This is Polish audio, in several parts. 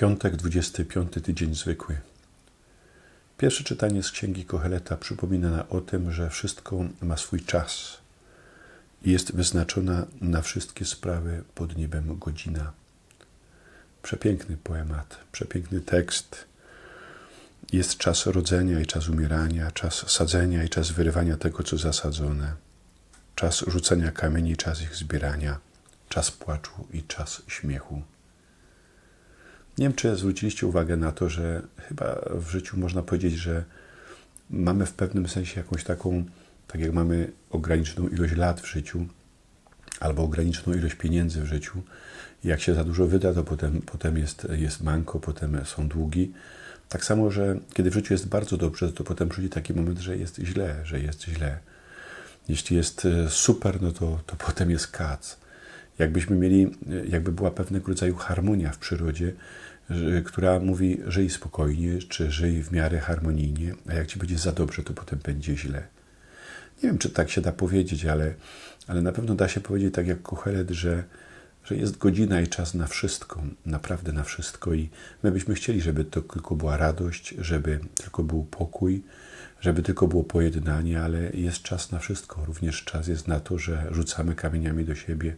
Piątek, 25 tydzień zwykły. Pierwsze czytanie z Księgi Koheleta przypomina o tym, że wszystko ma swój czas i jest wyznaczona na wszystkie sprawy pod niebem godzina. Przepiękny poemat, przepiękny tekst. Jest czas rodzenia i czas umierania, czas sadzenia i czas wyrywania tego, co zasadzone, czas rzucania kamieni, czas ich zbierania, czas płaczu i czas śmiechu. Nie wiem, czy zwróciliście uwagę na to, że chyba w życiu można powiedzieć, że mamy w pewnym sensie jakąś taką, tak jak mamy ograniczoną ilość lat w życiu, albo ograniczoną ilość pieniędzy w życiu. Jak się za dużo wyda, to potem, potem jest, jest manko, potem są długi. Tak samo, że kiedy w życiu jest bardzo dobrze, to potem przychodzi taki moment, że jest źle, że jest źle. Jeśli jest e, super, no to, to potem jest kac. Jakbyśmy mieli, e, jakby była pewnego rodzaju harmonia w przyrodzie, która mówi żyj spokojnie, czy żyj w miarę harmonijnie, a jak ci będzie za dobrze, to potem będzie źle. Nie wiem, czy tak się da powiedzieć, ale, ale na pewno da się powiedzieć tak jak Kohelet, że, że jest godzina i czas na wszystko, naprawdę na wszystko i my byśmy chcieli, żeby to tylko była radość, żeby tylko był pokój, żeby tylko było pojednanie, ale jest czas na wszystko. Również czas jest na to, że rzucamy kamieniami do siebie,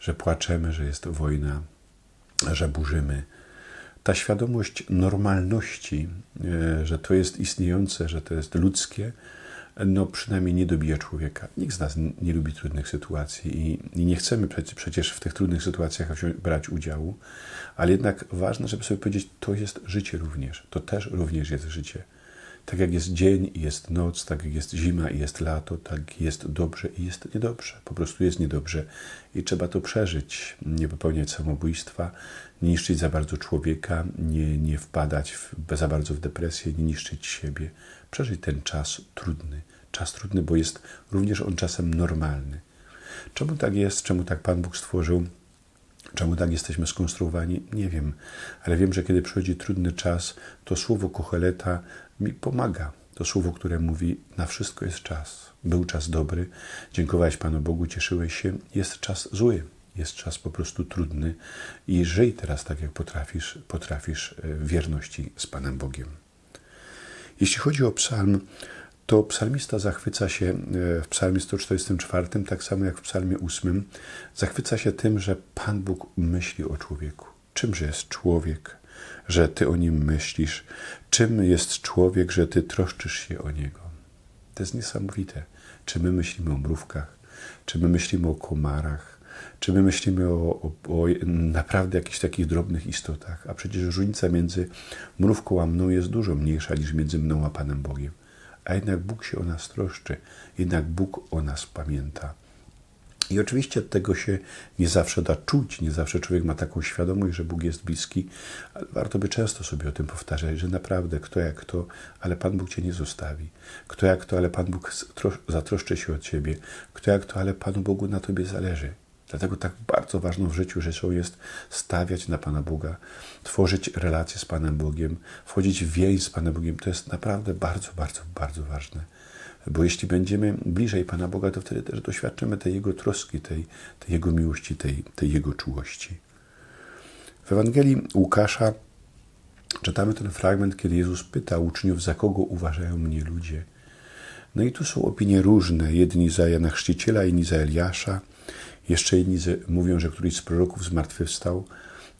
że płaczemy, że jest wojna, że burzymy, ta świadomość normalności, e, że to jest istniejące, że to jest ludzkie, no przynajmniej nie dobija człowieka. Nikt z nas nie lubi trudnych sytuacji i, nie chcemy przecież w tych trudnych sytuacjach brać udziału, ale jednak ważne, żeby sobie powiedzieć, to jest życie również, to też również jest życie. Tak jak jest dzień i jest noc, tak jak jest zima i jest lato, tak jest dobrze i jest niedobrze. Po prostu jest niedobrze i trzeba to przeżyć. Nie popełniać samobójstwa, nie niszczyć za bardzo człowieka, nie, nie wpadać w, za bardzo w depresję, nie niszczyć siebie. Przeżyć ten czas trudny. Czas trudny, bo jest również on czasem normalny. Czemu tak jest? Czemu tak Pan Bóg stworzył? Czemu tak jesteśmy skonstruowani? Nie wiem, ale wiem, że kiedy przychodzi trudny czas, to słowo Kocheleta mi pomaga. To słowo, które mówi: Na wszystko jest czas. Był czas dobry, dziękowałeś Panu Bogu, cieszyłeś się, jest czas zły, jest czas po prostu trudny i żyj teraz tak, jak potrafisz, potrafisz e, wierności z Panem Bogiem. Jeśli chodzi o psalm, to psalmista zachwyca się e, w psalmie 144, tak samo jak w psalmie 8, zachwyca się tym, że Pan Bóg myśli o człowieku. Czymże jest człowiek, że Ty o nim myślisz? Czym jest człowiek, że Ty troszczysz się o niego? To jest niesamowite. Czy my myślimy o mrówkach? Czy my myślimy o komarach? Czy my myślimy o, o, o, naprawdę jakichś takich drobnych istotach? A przecież różnica między mrówką a mną jest dużo mniejsza niż między mną a Panem Bogiem a jednak Bóg się o nas troszczy, jednak Bóg o nas pamięta. I oczywiście tego się nie zawsze da czuć, nie zawsze człowiek ma taką świadomość, że Bóg jest bliski, ale warto by często sobie o tym powtarzać, że naprawdę kto jak kto, ale Pan Bóg cię nie zostawi. Kto jak to, ale Pan Bóg zatroszczy się od ciebie. Kto jak to, ale Panu Bogu na tobie zależy. Dlatego tak bardzo ważną w życiu rzeczą jest stawiać na Pana Boga, tworzyć relacje z Panem Bogiem, wchodzić w więź z Panem Bogiem. To jest naprawdę bardzo, bardzo, bardzo ważne. Bo jeśli będziemy bliżej Pana Boga, to wtedy też doświadczymy tej Jego troski, tej, tej Jego miłości, tej, tej Jego czułości. W Ewangelii Łukasza czytamy ten fragment, kiedy Jezus pyta uczniów, za kogo uważają mnie ludzie. No i tu są opinie różne. Jedni za Jana Chrzciciela, inni za Eliasza, jeszcze inni mówią, że któryś z proroków zmartwychwstał.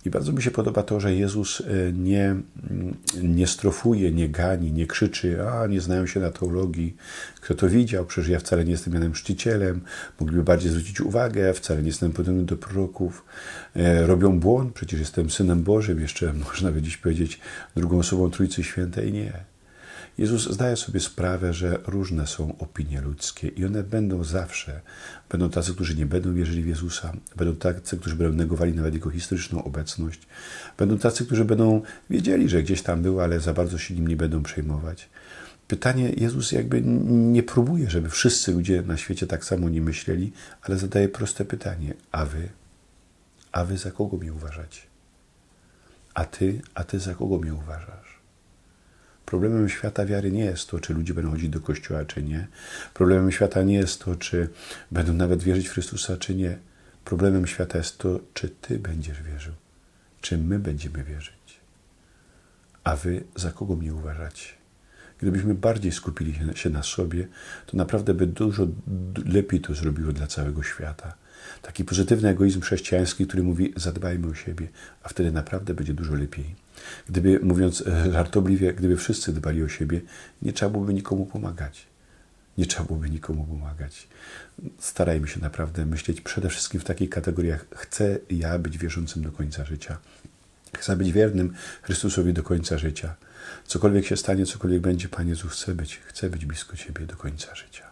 I bardzo mi się podoba to, że Jezus e, nie, mm, nie strofuje, nie gani, nie krzyczy, a nie znają się na teologii. Kto to widział? Przecież ja wcale nie jestem Janem Szczycielem. Mogliby bardziej zwrócić uwagę, wcale nie jestem podobny do proroków. E, robią błąd, przecież jestem Synem Bożym, jeszcze można by dziś powiedzieć drugą osobą Trójcy Świętej. Nie. Jezus zdaje sobie sprawę, że różne są opinie ludzkie i one będą zawsze. Będą tacy, którzy nie będą wierzyli w Jezusa, będą tacy, którzy będą negowali nawet Jego historyczną obecność, będą tacy, którzy będą wiedzieli, że gdzieś tam był, ale za bardzo się nim nie będą przejmować. Pytanie, Jezus jakby nie próbuje, żeby wszyscy ludzie na świecie tak samo nie myśleli, ale zadaje proste pytanie: a wy? A wy za kogo mnie uważacie? A ty, a ty za kogo mnie uważasz? Problemem świata wiary nie jest to, czy ludzie będą chodzić do kościoła, czy nie. Problemem świata nie jest to, czy będą nawet wierzyć w Chrystusa, czy nie. Problemem świata jest to, czy Ty będziesz wierzył, czy my będziemy wierzyć. A wy za kogo mnie uważacie? Gdybyśmy bardziej skupili się- na sobie, to naprawdę by dużo lepiej to zrobiło dla całego świata. Taki pozytywny egoizm chrześcijański, który mówi zadbajmy o siebie, a wtedy naprawdę będzie dużo lepiej. Gdyby, mówiąc e, żartobliwie, gdyby wszyscy dbali o siebie, nie trzeba byłoby nikomu pomagać. Nie trzeba byłoby nikomu pomagać. Starajmy się naprawdę myśleć przede wszystkim w takich kategoriach. Chcę ja być wierzącym do końca życia. Chcę być wiernym Chrystusowi do końca życia. Cokolwiek się stanie, cokolwiek będzie, Panie Jezu, chcę być, chcę być blisko Ciebie do końca życia.